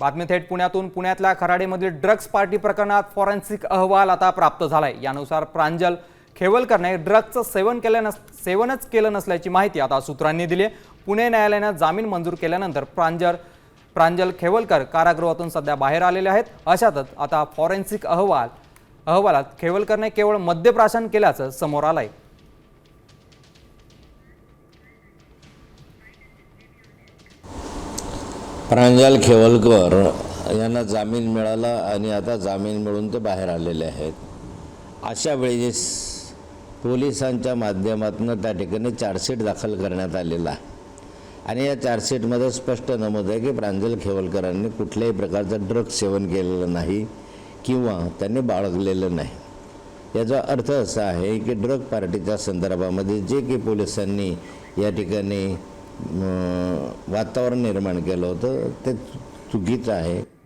बातमी थेट पुण्यातून. पुण्यातल्या खराडेमधील ड्रग्ज पार्टी प्रकरणात फॉरेन्सिक अहवाल आता प्राप्त झालाय. यानुसार प्रांजल खेवलकरने ड्रग्जचं सेवन केलं नस सेवनच केलं नसल्याची माहिती आता सूत्रांनी दिली आहे. पुणे न्यायालयानं जामीन मंजूर केल्यानंतर प्रांजल प्रांजल खेवलकर कारागृहातून सध्या बाहेर आलेले आहेत. अशातच आता फॉरेन्सिक अहवाल अहवालात खेवलकरने केवळ मद्यप्राशन केल्याचं समोर आलं आहे प्रांजल खेवलकर यांना जामीन मिळाला आणि आता जामीन मिळून ते बाहेर आलेले आहेत. अशा वेळेस पोलिसांच्या माध्यमातून त्या ठिकाणी चार्जशीट दाखल करण्यात आलेला आहे. आणि या चार्जशीटमध्ये स्पष्ट नमूद आहे की प्रांजल खेवलकरांनी कुठल्याही प्रकारचं ड्रग सेवन केलेलं नाही किंवा त्यांनी बाळगलेलं नाही. याचा अर्थ असा आहे की ड्रग पार्टीच्या संदर्भामध्ये जे की पोलिसांनी या ठिकाणी वातावरण निर्माण केलं होतं. ते चुकीचं आहे.